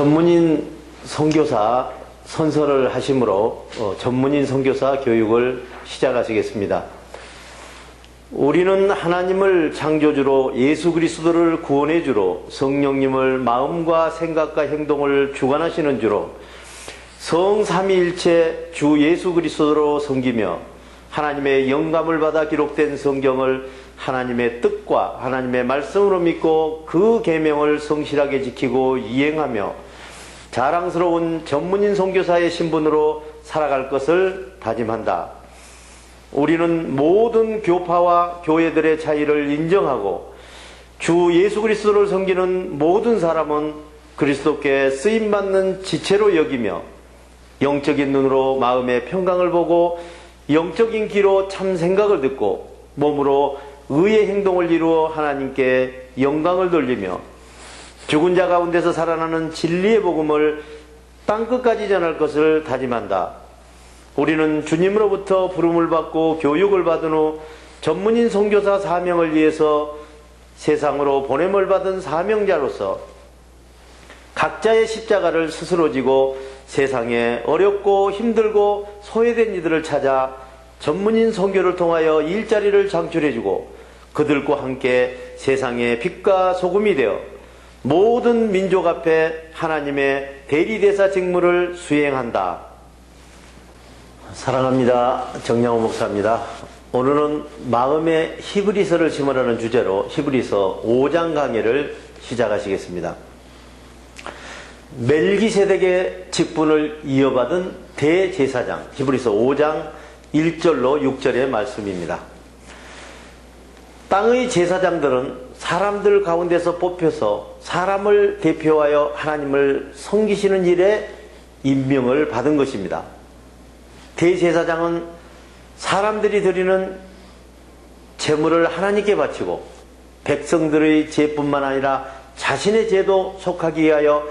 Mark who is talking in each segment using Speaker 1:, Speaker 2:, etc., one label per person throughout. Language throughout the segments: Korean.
Speaker 1: 전문인 선교사 선서를 하심으로 어, 전문인 선교사 교육을 시작하시겠습니다. 우리는 하나님을 창조주로 예수 그리스도를 구원해 주로 성령님을 마음과 생각과 행동을 주관하시는 주로 성삼위일체 주 예수 그리스도로 섬기며 하나님의 영감을 받아 기록된 성경을 하나님의 뜻과 하나님의 말씀으로 믿고 그 계명을 성실하게 지키고 이행하며 자랑스러운 전문인 선교사의 신분으로 살아갈 것을 다짐한다. 우리는 모든 교파와 교회들의 차이를 인정하고 주 예수 그리스도를 섬기는 모든 사람은 그리스도께 쓰임 받는 지체로 여기며 영적인 눈으로 마음의 평강을 보고 영적인 귀로 참 생각을 듣고 몸으로 의의 행동을 이루어 하나님께 영광을 돌리며 죽은 자 가운데서 살아나는 진리의 복음을 땅끝까지 전할 것을 다짐한다. 우리는 주님으로부터 부름을 받고 교육을 받은 후 전문인 선교사 사명을 위해서 세상으로 보냄을 받은 사명자로서 각자의 십자가를 스스로 지고 세상에 어렵고 힘들고 소외된 이들을 찾아 전문인 선교를 통하여 일자리를 창출해주고 그들과 함께 세상의 빛과 소금이 되어 모든 민족 앞에 하나님의 대리대사 직무를 수행한다. 사랑합니다. 정양호 목사입니다. 오늘은 마음의 히브리서를 심으라는 주제로 히브리서 5장 강의를 시작하시겠습니다. 멜기세덱의 직분을 이어받은 대제사장 히브리서 5장 1절로 6절의 말씀입니다. 땅의 제사장들은 사람들 가운데서 뽑혀서 사람을 대표하여 하나님을 섬기시는 일에 임명을 받은 것입니다. 대제사장은 사람들이 드리는 제물을 하나님께 바치고 백성들의 죄뿐만 아니라 자신의 죄도 속하기 위하여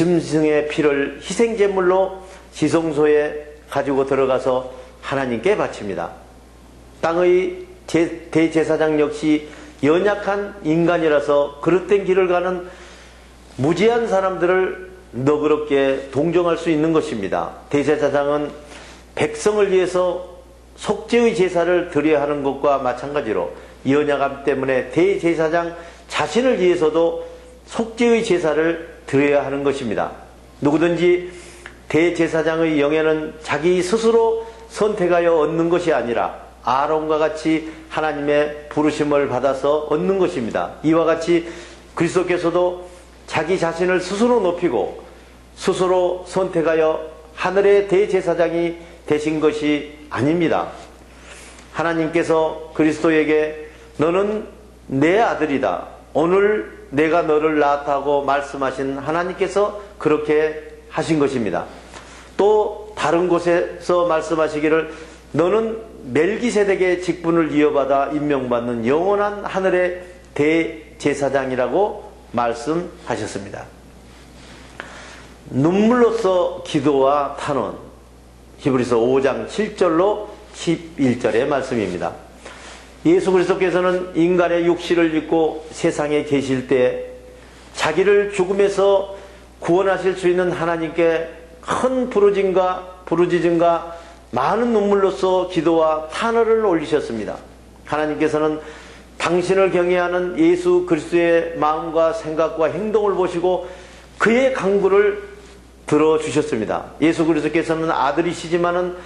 Speaker 1: 짐승의 피를 희생제물로 지성소에 가지고 들어가서 하나님께 바칩니다. 땅의 대제사장 역시 연약한 인간이라서 그릇된 길을 가는 무지한 사람들을 너그럽게 동정할 수 있는 것입니다. 대제사장은 백성을 위해서 속죄의 제사를 드려야 하는 것과 마찬가지로 연약함 때문에 대제사장 자신을 위해서도 속죄의 제사를 드려야 하는 것입니다. 누구든지 대제사장의 영예는 자기 스스로 선택하여 얻는 것이 아니라 아론과 같이 하나님의 부르심을 받아서 얻는 것입니다. 이와 같이 그리스도께서도 자기 자신을 스스로 높이고 스스로 선택하여 하늘의 대제사장이 되신 것이 아닙니다. 하나님께서 그리스도에게 너는 내 아들이다. 오늘 내가 너를 낳았다고 말씀하신 하나님께서 그렇게 하신 것입니다. 또 다른 곳에서 말씀하시기를 너는 멜기세덱의 직분을 이어받아 임명받는 영원한 하늘의 대제사장이라고 말씀하셨습니다. 눈물로써 기도와 탄원 히브리서 5장 7절로 11절의 말씀입니다. 예수 그리스도께서는 인간의 육신을 입고 세상에 계실 때 자기를 죽음에서 구원하실 수 있는 하나님께 큰 부르짐과 부르짖음과 많은 눈물로써 기도와 탄원을 올리셨습니다. 하나님께서는 당신을 경외하는 예수 그리스도의 마음과 생각과 행동을 보시고 그의 강구를 들어주셨습니다. 예수 그리스도께서는 아들이시지만은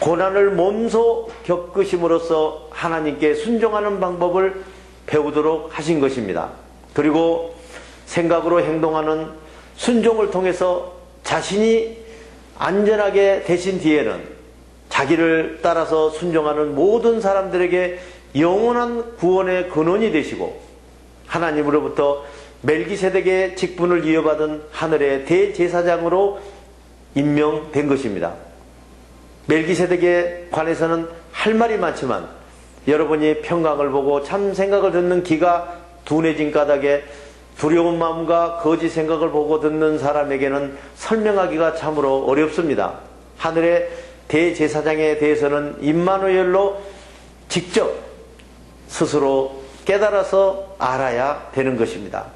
Speaker 1: 고난을 몸소 겪으심으로써 하나님께 순종하는 방법을 배우도록 하신 것입니다. 그리고 생각으로 행동하는 순종을 통해서 자신이 안전하게 되신 뒤에는 자기를 따라서 순종하는 모든 사람들에게 영원한 구원의 근원이 되시고 하나님으로부터 멜기세덱의 직분을 이어받은 하늘의 대제사장으로 임명된 것입니다. 멜기세덱에 관해서는 할 말이 많지만 여러분이 평강을 보고 참 생각을 듣는 귀가 둔해진 까닭에 두려운 마음과 거짓 생각을 보고 듣는 사람에게는 설명하기가 참으로 어렵습니다. 하늘의 대제사장에 대해서는 임마누엘로 직접 스스로 깨달아서 알아야 되는 것입니다.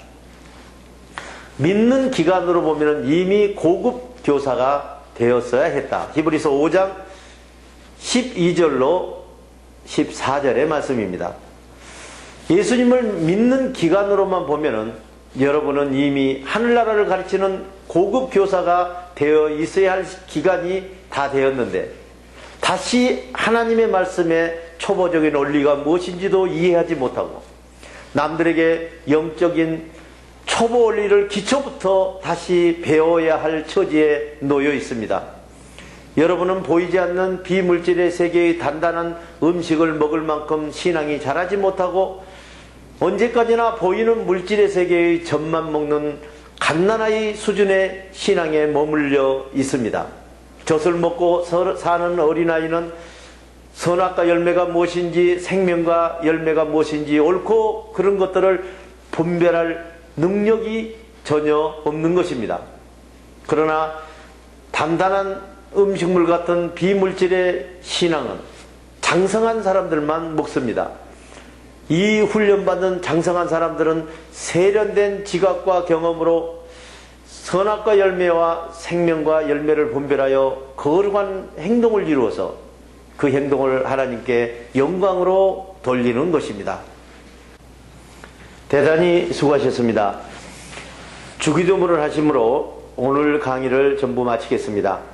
Speaker 1: 믿는 기간으로 보면 이미 고급 교사가 되었어야 했다. 히브리서 5장 12절로 14절의 말씀입니다. 예수님을 믿는 기간으로만 보면은 여러분은 이미 하늘나라를 가르치는 고급 교사가 되어 있어야 할 기간이 다 되었는데 다시 하나님의 말씀의 초보적인 원리가 무엇인지도 이해하지 못하고 남들에게 영적인 초보 원리를 기초부터 다시 배워야 할 처지에 놓여 있습니다. 여러분은 보이지 않는 비물질의 세계의 단단한 음식을 먹을 만큼 신앙이 자라지 못하고 언제까지나 보이는 물질의 세계의 젖만 먹는 갓난아이 수준의 신앙에 머물려 있습니다. 젖을 먹고 서- 사는 어린아이는 선악과 열매가 무엇인지 생명과 열매가 무엇인지 옳고 그런 것들을 분별할 능력이 전혀 없는 것입니다. 그러나 단단한 음식물 같은 비물질의 신앙은 장성한 사람들만 먹습니다. 이 훈련받은 장성한 사람들은 세련된 지각과 경험으로 선악과 열매와 생명과 열매를 분별하여 거룩한 행동을 이루어서 그 행동을 하나님께 영광으로 돌리는 것입니다. 대단히 수고하셨습니다. 주기도문을 하심으로 오늘 강의를 전부 마치겠습니다.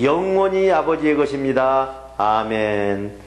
Speaker 1: 영원히 아버지의 것입니다. 아멘.